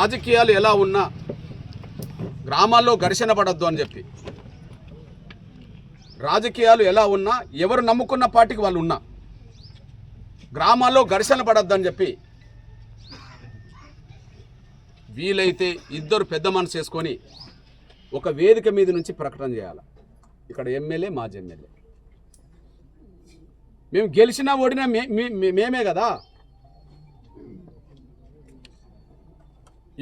రాజకీయాలు ఎలా ఉన్నా గ్రామాల్లో ఘర్షణ పడద్దు అని చెప్పి. రాజకీయాలు ఎలా ఉన్నా ఎవరు నమ్ముకున్న పార్టీకి వాళ్ళు ఉన్నా గ్రామాల్లో ఘర్షణ పడద్దు అని చెప్పి వీలైతే ఇద్దరు పెద్ద మనసు చేసుకొని ఒక వేదిక మీద నుంచి ప్రకటన చేయాలి. ఇక్కడ ఎమ్మెల్యే మాజీ ఎమ్మెల్యే. మేము గెలిచినా ఓడినా మే మే- మే- మేమే కదా.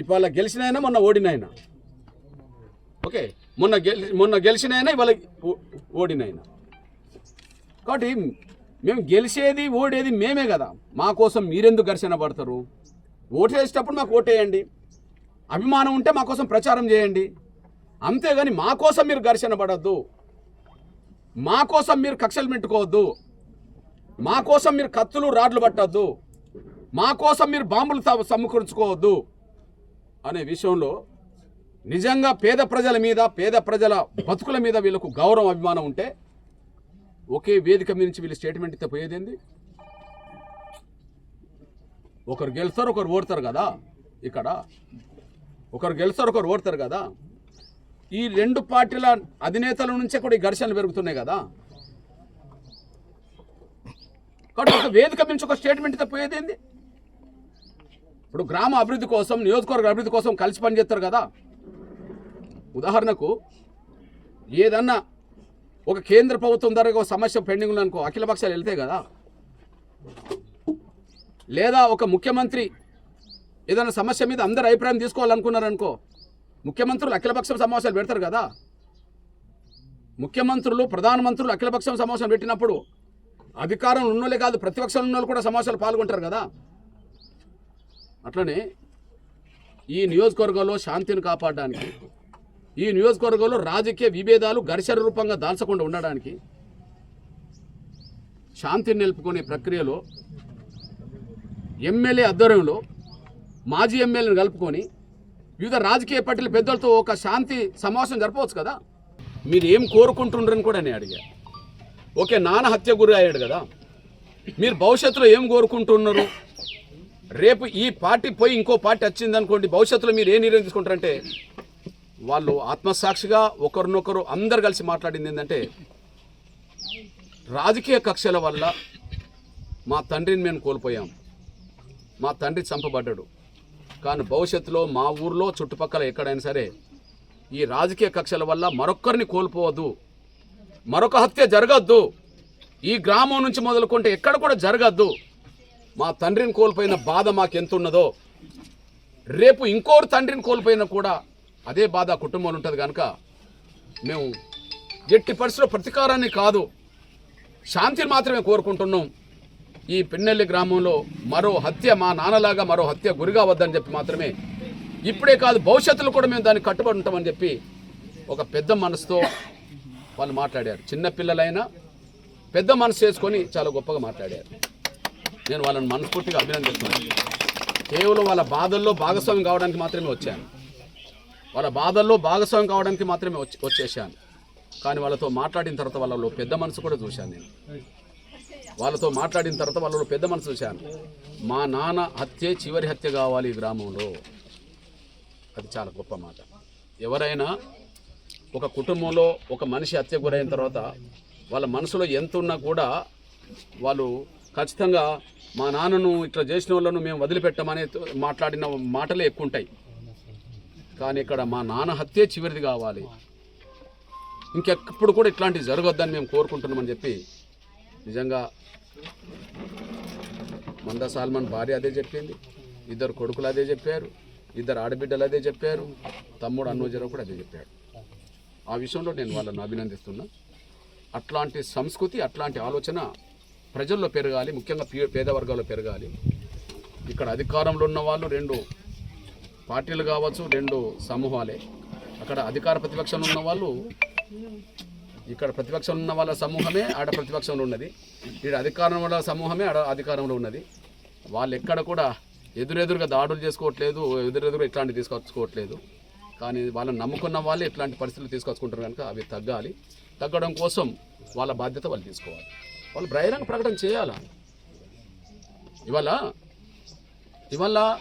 ఇవాళ గెలిచినైనా మొన్న ఓడినైనా ఓకే మొన్న గెలి మొన్న గెలిచినైనా ఇవాళ ఓడినైనా కాబట్టి మేము గెలిచేది ఓడేది మేమే కదా. మా కోసం మీరెందుకు ఘర్షణ పడతారు? ఓటు వేసేటప్పుడు మాకు ఓటేయండి. అభిమానం ఉంటే మా కోసం ప్రచారం చేయండి. అంతేగాని మా కోసం మీరు ఘర్షణ పడద్దు. మా కోసం మీరు కక్షలు పెట్టుకోవద్దు మా కోసం మీరు కత్తులు రాడ్లు పట్టద్దు. మా కోసం మీరు బాంబులు సమకూర్చుకోవద్దు. అనే విషయంలో నిజంగా పేద ప్రజల మీద పేద ప్రజల బతుకుల మీద వీళ్ళకు గౌరవం అభిమానం ఉంటే ఒకే వేదిక మీద నుంచి వీళ్ళు స్టేట్మెంట్ ఇస్తే పోయేదేంది? ఒకరు గెలుస్తారు ఒకరు ఓడతారు కదా ఇక్కడ. ఒకరు గెలుస్తారు ఒకరు ఓడతారు కదా. ఈ రెండు పార్టీల అధినేతల నుంచే కూడా ఈ ఘర్షణలు పెరుగుతున్నాయి కదా. కాబట్టి ఒక వేదిక నుంచి ఒక స్టేట్మెంట్ ఇస్తే పోయేదేంది? ఇప్పుడు గ్రామ అభివృద్ధి కోసం నియోజకవర్గ అభివృద్ధి కోసం కలిసి పనిచేస్తారు కదా? ఉదాహరణకు ఏదన్నా ఒక కేంద్ర ప్రభుత్వం ద్వారా ఒక సమస్య పెండింగ్ ఉందనుకో అఖిల పక్షాలు వెళ్తాయి కదా? లేదా ఒక ముఖ్యమంత్రి ఏదైనా సమస్య మీద అందరు అభిప్రాయం తీసుకోవాలనుకున్నారనుకో ముఖ్యమంత్రులు అఖిలపక్షం సమావేశాలు పెడతారు కదా? ముఖ్యమంత్రులు ప్రధానమంత్రులు అఖిలపక్షం సమావేశం పెట్టినప్పుడు అధికారం ఉన్నోళ్ళే కాదు ప్రతిపక్షంలో ఉన్న కూడా సమావేశాలు పాల్గొంటారు కదా? అట్లనే ఈ నియోజకవర్గంలో శాంతిని కాపాడడానికి ఈ నియోజకవర్గంలో రాజకీయ విభేదాలు ఘర్షణ రూపంగా దాల్చకుండా ఉండడానికి శాంతిని నిలుపుకునే ప్రక్రియలో ఎమ్మెల్యే ఆధ్వర్యంలో మాజీ ఎమ్మెల్యేని కలుపుకొని వివిధ రాజకీయ పార్టీల పెద్దలతో ఒక శాంతి సమావేశం జరపవచ్చు కదా? మీరు ఏం కోరుకుంటుండ్రని కూడా నేను అడిగా. ఓకే నాన్న హత్య గురి అయ్యాడు కదా. మీరు భవిష్యత్తులో ఏం కోరుకుంటున్నారు? రేపు ఈ పార్టీ పోయి ఇంకో పార్టీ వచ్చిందనుకోండి భవిష్యత్తులో మీరు ఏ నిర్ణయం తీసుకుంటారంటే వాళ్ళు ఆత్మసాక్షిగా ఒకరినొకరు అందరు కలిసి మాట్లాడింది ఏంటంటే రాజకీయ కక్షల వల్ల మా తండ్రిని మేము కోల్పోయాం. మా తండ్రి చంపబడ్డాడు. కానీ భవిష్యత్తులో మా ఊర్లో చుట్టుపక్కల ఎక్కడైనా సరే ఈ రాజకీయ కక్షల వల్ల మరొక్కరిని కోల్పోవద్దు. మరొక హత్య జరగద్దు. ఈ గ్రామం నుంచి మొదలుకుంటే ఎక్కడ కూడా జరగద్దు. మా తండ్రిని కోల్పోయిన బాధ మాకు ఎంత ఉన్నదో రేపు ఇంకోరు తండ్రిని కోల్పోయినా కూడా అదే బాధ కుటుంబంలో ఉంటుంది కనుక మేము ఎట్టి పరిస్థితుల్లో ప్రతీకారాన్ని కాదు శాంతిని మాత్రమే కోరుకుంటున్నాం. ఈ పిన్నెల్లి గ్రామంలో మరో హత్య మా నాన్నలాగా మరో హత్య గురిగా వద్దని చెప్పి మాత్రమే ఇప్పుడే కాదు భవిష్యత్తులో కూడా మేము దానికి కట్టుబడి ఉంటామని చెప్పి ఒక పెద్ద మనసుతో వాళ్ళు మాట్లాడారు. చిన్నపిల్లలైనా పెద్ద మనసు చేసుకొని చాలా గొప్పగా మాట్లాడారు. నేను వాళ్ళని మనస్ఫూర్తిగా అభినందిస్తున్నాను. కేవలం వాళ్ళ బాధల్లో భాగస్వామ్యం కావడానికి మాత్రమే వచ్చాను. వాళ్ళ బాధల్లో భాగస్వామ్యం కావడానికి మాత్రమే వచ్చి వచ్చేసాను. కానీ వాళ్ళతో మాట్లాడిన తర్వాత వాళ్ళలో పెద్ద మనసు కూడా చూశాను నేను. వాళ్ళతో మాట్లాడిన తర్వాత వాళ్ళలో పెద్ద మనసు చూశాను. మా నాన్న హత్యే చివరి హత్య కావాలి ఈ గ్రామంలో. అది చాలా గొప్ప మాట. ఎవరైనా ఒక కుటుంబంలో ఒక మనిషి హత్య గురైన తర్వాత వాళ్ళ మనసులో ఎంత ఉన్నా కూడా వాళ్ళు ఖచ్చితంగా మా నాన్నను ఇట్లా చేసిన వాళ్ళను మేము వదిలిపెట్టమని మాట్లాడిన మాటలే ఎక్కువ ఉంటాయి కానీ ఇక్కడ మా నాన్న హత్యే చివరిది కావాలి. ఇంకెప్పుడు కూడా ఇట్లాంటివి జరగొద్దని మేము కోరుకుంటున్నామని చెప్పి నిజంగా మంద సాల్మన్ భార్య అదే చెప్పింది. ఇద్దరు కొడుకులు అదే చెప్పారు. ఇద్దరు ఆడబిడ్డలు అదే చెప్పారు. తమ్ముడు అన్నోజరావు కూడా అదే చెప్పాడు. ఆ విషయంలో నేను వాళ్ళను అభినందిస్తున్నా. అట్లాంటి సంస్కృతి అట్లాంటి ఆలోచన ప్రజల్లో పెరగాలి ముఖ్యంగా పేద వర్గాల్లో పెరగాలి. ఇక్కడ అధికారంలో ఉన్న వాళ్ళు రెండు పార్టీలు కావచ్చు రెండు సమూహాలే. అక్కడ అధికార ప్రతిపక్షంలో ఉన్న వాళ్ళు ఇక్కడ ప్రతిపక్షంలో ఉన్న వాళ్ళ సమూహమే ఆడ ప్రతిపక్షంలో ఉన్నది. ఇక్కడ అధికారం వాళ్ళ సమూహమే ఆడ అధికారంలో ఉన్నది. వాళ్ళు ఎక్కడ కూడా ఎదురెదురుగా దాడులు చేసుకోవట్లేదు ఎదురెదురుగా ఇట్లాంటివి తీసుకొచ్చుకోవట్లేదు. కానీ వాళ్ళని నమ్ముకున్న వాళ్ళు ఇట్లాంటి పరిస్థితులు తీసుకొచ్చుకుంటారు కనుక అవి తగ్గాలి. తగ్గడం కోసం వాళ్ళ బాధ్యత వాళ్ళు తీసుకోవాలి. వాళ్ళు బహిరంగ ప్రకటన చేయాలా? ఇవాళ ఇవాళ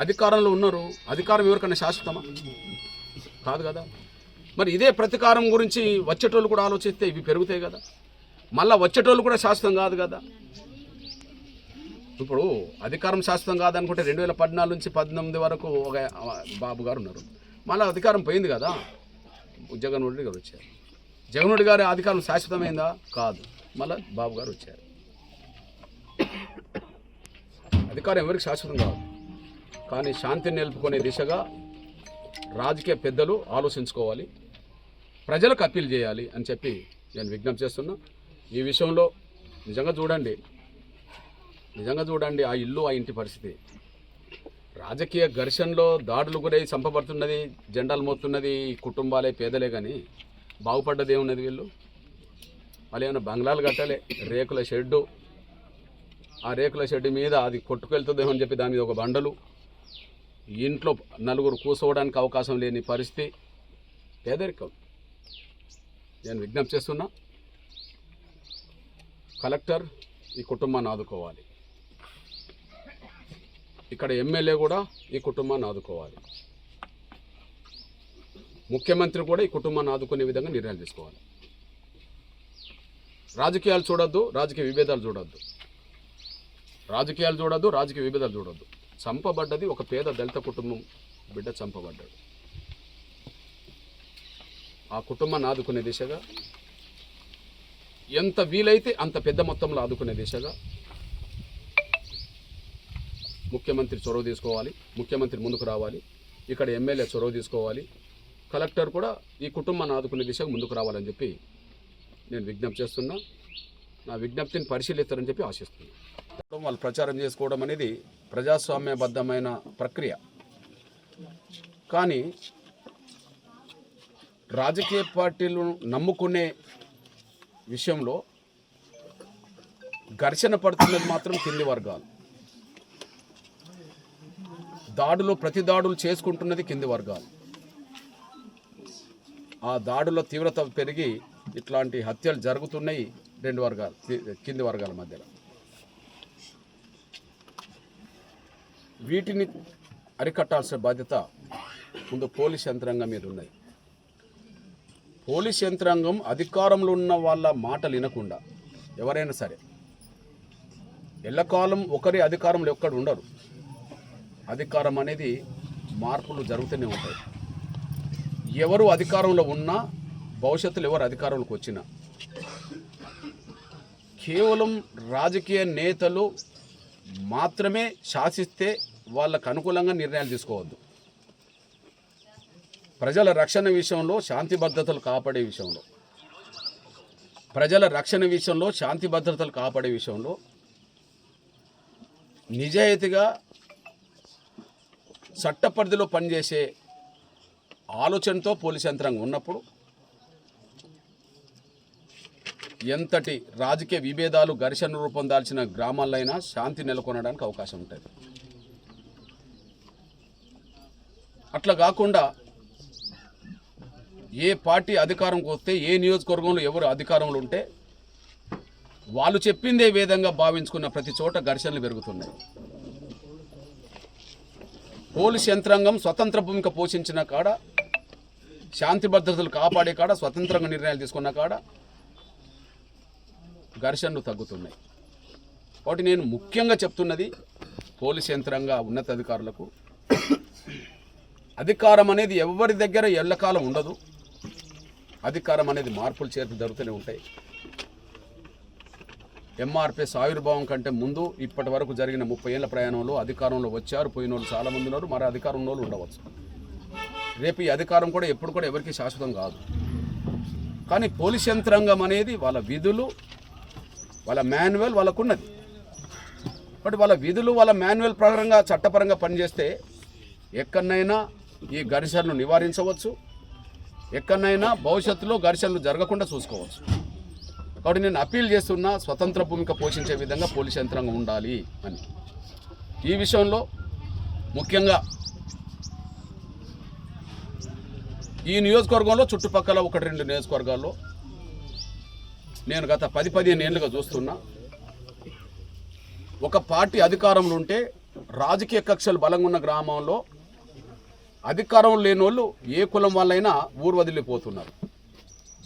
అధికారంలో ఉన్నారు. అధికారం ఎవరికైనా శాశ్వతమా? కాదు కదా. మరి ఇదే ప్రతీకారం గురించి వచ్చేటోళ్ళు కూడా ఆలోచిస్తే ఇవి పెరుగుతాయి కదా. మళ్ళీ వచ్చేటోళ్ళు కూడా శాశ్వతం కాదు కదా. ఇప్పుడు అధికారం శాశ్వతం కాదనుకుంటే రెండు వేల పద్నాలుగు నుంచి పద్దెనిమిది వరకు ఒక బాబు గారు ఉన్నారు. మళ్ళీ అధికారం పోయింది కదా. జగన్మోహన్ రెడ్డి గారు వచ్చారు. జగన్మోహన్ రెడ్డి గారి అధికారం శాశ్వతమైందా? కాదు. మళ్ళీ బాబు గారు వచ్చారు. అధికారం ఎవరికి శాశ్వతం కాదు. కానీ శాంతిని నిలుపుకునే దిశగా రాజకీయ పెద్దలు ఆలోచించుకోవాలి ప్రజలకు అప్పీల్ చేయాలి అని చెప్పి నేను విజ్ఞప్తి చేస్తున్నా. ఈ విషయంలో నిజంగా చూడండి నిజంగా చూడండి ఆ ఇల్లు ఆ ఇంటి పరిస్థితి. రాజకీయ ఘర్షణలో దాడులు గురై చంపబడుతున్నది జెండాలు మోతున్నది కుటుంబాలే పేదలే కానీ బాగుపడ్డది ఏమున్నది వీళ్ళు? వాళ్ళు ఏమైనా బంగ్లాలు కట్టాలి? రేకుల షెడ్డు. ఆ రేకుల షెడ్డు మీద అది కొట్టుకెళ్తుందేమో అని చెప్పి దాని మీద ఒక బండలు. ఇంట్లో నలుగురు కూర్చోవడానికి అవకాశం లేని పరిస్థితి. పేదరికం. నేను విజ్ఞప్తి చేస్తున్నా కలెక్టర్ ఈ కుటుంబాన్ని ఆదుకోవాలి. ఇక్కడ ఎమ్మెల్యే కూడా ఈ కుటుంబాన్ని ఆదుకోవాలి. ముఖ్యమంత్రి కూడా ఈ కుటుంబాన్ని ఆదుకునే విధంగా నిర్ణయాలు తీసుకోవాలి. రాజకీయాలు చూడొద్దు రాజకీయ విభేదాలు చూడొద్దు. రాజకీయాలు చూడొద్దు రాజకీయ విభేదాలు చూడొద్దు. చంపబడ్డది ఒక పేద దళిత కుటుంబం బిడ్డ చంపబడ్డాడు. ఆ కుటుంబాన్ని ఆదుకునే దిశగా ఎంత వీలైతే అంత పెద్ద మొత్తంలో ఆదుకునే దిశగా ముఖ్యమంత్రి చొరవ తీసుకోవాలి ముఖ్యమంత్రి ముందుకు రావాలి ఇక్కడ ఎమ్మెల్యే చొరవ తీసుకోవాలి కలెక్టర్ కూడా ఈ కుటుంబాన్ని ఆదుకునే దిశగా ముందుకు రావాలని చెప్పి నేను విజ్ఞప్తి చేస్తున్నా. నా విజ్ఞప్తిని పరిశీలిస్తారని చెప్పి ఆశిస్తున్నాను వాళ్ళు ప్రచారం చేసుకోవడం అనేది ప్రజాస్వామ్యబద్ధమైన ప్రక్రియ. కానీ రాజకీయ పార్టీలు నమ్ముకునే విషయంలో ఘర్షణ పడుతున్నది మాత్రం కింది వర్గాలు. దాడులు ప్రతి దాడులు చేసుకుంటున్నది కింది వర్గాలు. ఆ దాడుల తీవ్రత పెరిగి ఇట్లాంటి హత్యలు జరుగుతున్నాయి రెండు వర్గాలు కింది వర్గాల మధ్యలో. వీటిని అరికట్టాల్సిన బాధ్యత ముందు పోలీస్ యంత్రాంగం మీద ఉన్నది. పోలీస్ యంత్రాంగం అధికారంలో ఉన్న వాళ్ళ మాటలు వినకుండా ఎవరైనా సరే ఎల్లకాలం ఒకరి అధికారంలో ఒక్కడు ఉండరు. అధికారం అనేది మార్పులు జరుగుతూనే ఉంటాయి. ఎవరు అధికారంలో ఉన్నా భవిష్యత్తులో ఎవరు అధికారంలోకి వచ్చినా కేవలం రాజకీయ నేతలు మాత్రమే శాసిస్తే వాళ్ళకు అనుకూలంగా నిర్ణయాలు తీసుకోవద్దు. ప్రజల రక్షణ విషయంలో శాంతి భద్రతలు కాపాడే విషయంలో ప్రజల రక్షణ విషయంలో శాంతి భద్రతలు కాపాడే విషయంలో నిజాయితీగా చట్ట పరిధిలో పనిచేసే ఆలోచనతో పోలీస్ యంత్రాంగం ఉన్నప్పుడు ఎంతటి రాజకీయ విభేదాలు ఘర్షణ రూపొందాల్సిన గ్రామాలైనా శాంతి నెలకొనడానికి అవకాశం ఉంటుంది. అట్లా కాకుండా ఏ పార్టీ అధికారంకి వస్తే ఏ నియోజకవర్గంలో ఎవరు అధికారంలో ఉంటే వాళ్ళు చెప్పిందే విధంగా భావించుకున్న ప్రతి చోట ఘర్షణలు పెరుగుతున్నాయి. పోలీస్ యంత్రాంగం స్వతంత్ర భూమిక పోషించిన కాడ శాంతి భద్రతలు కాపాడే కాడ స్వతంత్రంగా నిర్ణయాలు తీసుకున్న కాడ ఘర్షణలు తగ్గుతున్నాయి. కాబట్టి నేను ముఖ్యంగా చెప్తున్నది పోలీస్ యంత్రాంగ ఉన్నతాధికారులకు. అధికారం అనేది ఎవరి దగ్గర ఎల్లకాలం ఉండదు. అధికారం అనేది మార్పులు చేర్పు జరుగుతూనే ఉంటాయి. ఎంఆర్పిఎస్ ఆవిర్భావం కంటే ముందు ఇప్పటి వరకు జరిగిన ముప్పై ఏళ్ళ ప్రయాణంలో అధికారంలో వచ్చారు పోయిన వాళ్ళు చాలామంది ఉన్నారు మరి అధికారం ఉన్న వాళ్ళు ఉండవచ్చు. రేపు ఈ అధికారం కూడా ఎప్పుడు కూడా ఎవరికి శాశ్వతం కాదు. కానీ పోలీస్ యంత్రాంగం అనేది వాళ్ళ విధులు వాళ్ళ మాన్యువల్ వాళ్ళకున్నది. బట్ వాళ్ళ విధులు వాళ్ళ మాన్యువల్ ప్రకారంగా చట్టపరంగా పనిచేస్తే ఎక్కడనైనా ఈ ఘర్షణను నివారించవచ్చు. ఎక్కడనైనా భవిష్యత్తులో ఘర్షణలు జరగకుండా చూసుకోవచ్చు. కాబట్టి నేను అప్పీల్ చేస్తున్నా స్వతంత్ర భూమిక పోషించే విధంగా పోలీస్ యంత్రాంగం ఉండాలి అని. ఈ విషయంలో ముఖ్యంగా ఈ నియోజకవర్గంలో చుట్టుపక్కల ఒకటి రెండు నియోజకవర్గాల్లో నేను గత పది పదిహేను ఏళ్ళుగా చూస్తున్నా. ఒక పార్టీ అధికారంలో ఉంటే రాజకీయ కక్షలు బలంగా ఉన్న గ్రామంలో అధికారం లేని వాళ్ళు ఏ కులం వాళ్ళైనా ఊరు వదిలిపోతున్నారు.